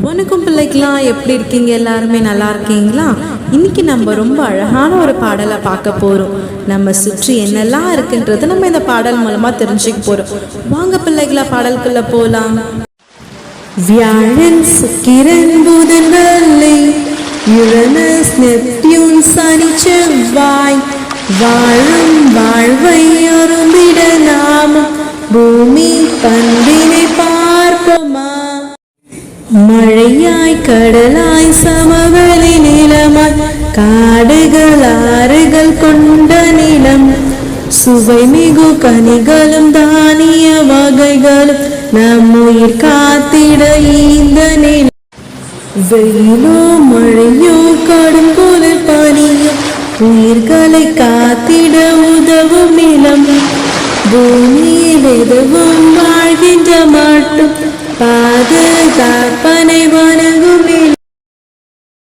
வணக்கம் பிள்ளைக்கலாம் எப்படி இருக்கீங்க? எல்லாருமே நல்லா இருக்கீங்களா? இன்னைக்கு நம்ம ரொம்ப அழகான ஒரு பாடலை பார்க்க போகிறோம் நம்ம சுற்றி என்னெல்லாம் இருக்குன்றதை நம்ம இந்த பாடல் மூலமாக தெரிஞ்சுக்க போகிறோம் வாங்க பிள்ளைகளா பாடலுக்குள்ள போகலாம் வியாழன் சுக்கிரன் புதன் வெள்ளை யுரனஸ் நெப்டியூன் சனி செவ்வாய் வாழும் வாழ்வை அருந்திட நாம பூமி பந்தி மழையாய் கடலாய் சமவெளி நிலமாய் காடுகள் ஆறுகள் கொண்ட நிலம் சுவை மிகு கனிகளும் தானிய வகைகளும் நம் உயிர் காத்திட இந்த நிலம். வெயிலோ மழையோ கடும் குளிர் பனியோ உயிர்களை காத்திட உதவும் நிலம். பூமியில் எதுவும் வாழ்கின்ற தற்பனை